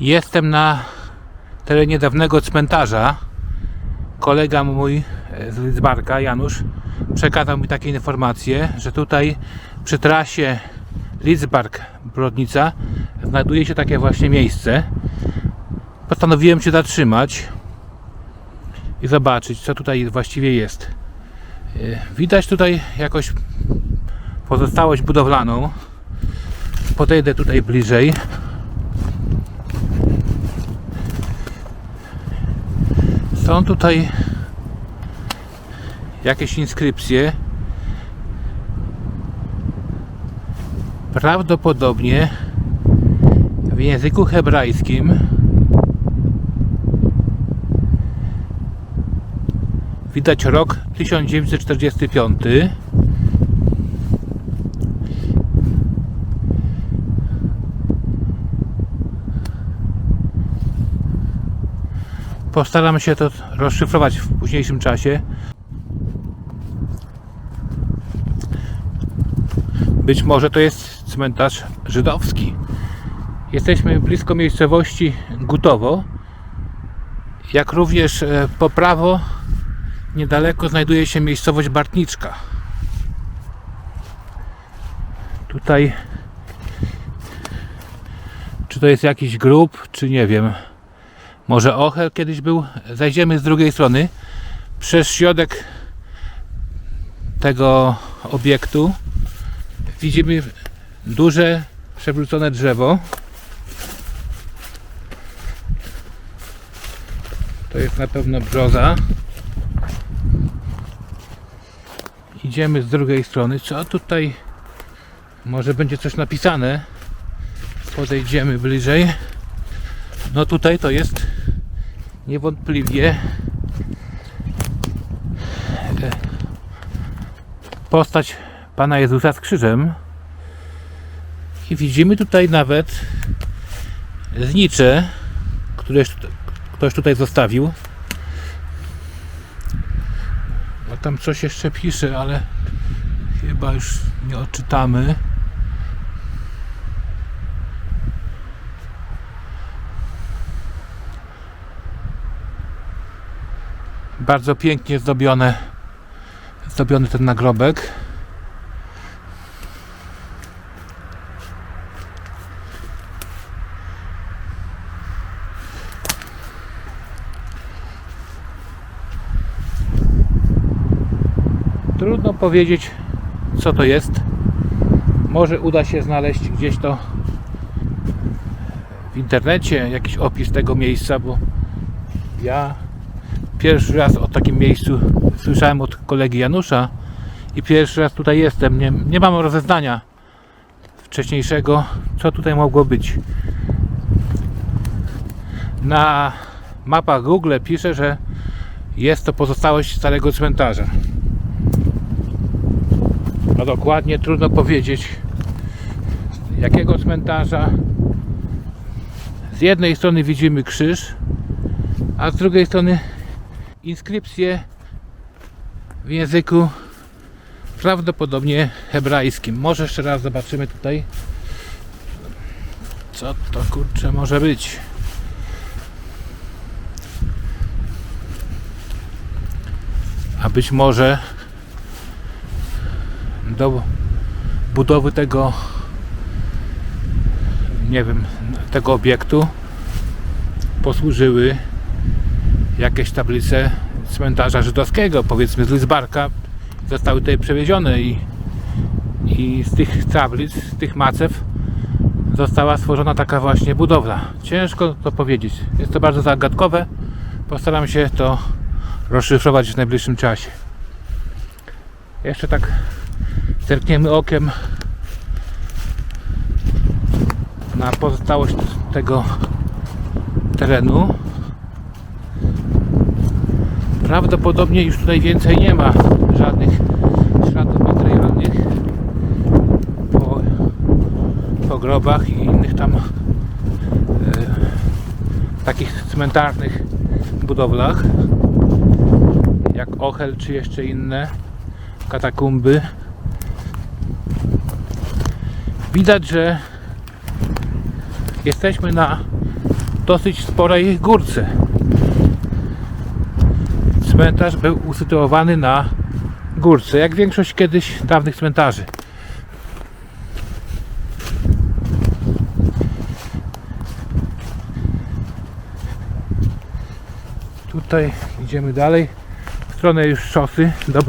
Jestem na terenie dawnego cmentarza. Kolega mój e, z Lidzbarka, Janusz, przekazał mi takie informacje, że tutaj przy trasie Lidzbark-Brodnica znajduje się takie właśnie miejsce. Postanowiłem się zatrzymać i zobaczyć, co tutaj właściwie jest. E, Widać tutaj jakoś pozostałość budowlaną. Podejdę tutaj bliżej. Są tutaj jakieś inskrypcje. Prawdopodobnie w języku hebrajskim. Widać rok 1945. Postaram się to rozszyfrować w późniejszym czasie. Być może to jest cmentarz żydowski. Jesteśmy blisko miejscowości Gutowo. Jak również e, po prawo niedaleko znajduje się miejscowość Bartniczka. Tutaj czy to jest jakiś grób, czy nie wiem. Może Ochel kiedyś był. Zajdziemy z drugiej strony. Przez środek tego obiektu widzimy duże przewrócone drzewo. To jest na pewno brzoza. Idziemy z drugiej strony. Co tutaj? Może będzie coś napisane. Podejdziemy bliżej. No tutaj to jest niewątpliwie e, postać Pana Jezusa z krzyżem. I widzimy tutaj nawet znicze, które ktoś tutaj zostawił. A tam coś jeszcze pisze, ale chyba już nie odczytamy. Bardzo pięknie zdobione, zdobiony ten nagrobek. Trudno powiedzieć, co to jest. Może uda się znaleźć gdzieś to w internecie, jakiś opis tego miejsca, bo ja pierwszy raz o takim miejscu słyszałem od kolegi Janusza i pierwszy raz tutaj jestem. Nie, nie mam rozeznania wcześniejszego, co tutaj mogło być. Na mapach Google pisze, że jest to pozostałość starego cmentarza. A dokładnie trudno powiedzieć jakiego cmentarza. Z jednej strony widzimy krzyż, a z drugiej strony inskrypcje w języku prawdopodobnie hebrajskim. Może jeszcze raz zobaczymy tutaj, co to kurczę może być. A być może do budowy tego nie wiem, tego obiektu posłużyły jakieś tablice cmentarza żydowskiego, powiedzmy z Lidzbarka, zostały tutaj przewiezione i, i z tych tablic, z tych macew została stworzona taka właśnie budowla. Ciężko to powiedzieć. Jest to bardzo zagadkowe. Postaram się to rozszyfrować w najbliższym czasie. Jeszcze tak zerkniemy okiem na pozostałość tego terenu. Prawdopodobnie już tutaj więcej nie ma żadnych śladów materialnych po, po grobach i innych tam e, takich cmentarnych budowlach jak Ochel czy jeszcze inne katakumby. Widać, że jesteśmy na dosyć sporej górce. Cmentarz był usytuowany na górce, jak większość kiedyś dawnych cmentarzy. Tutaj idziemy dalej w stronę już szosy do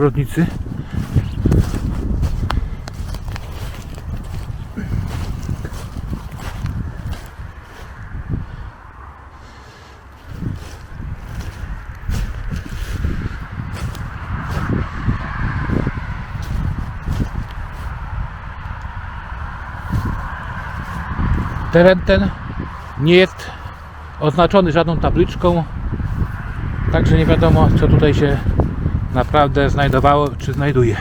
Teren ten nie jest oznaczony żadną tabliczką, także nie wiadomo co tutaj się naprawdę znajdowało czy znajduje.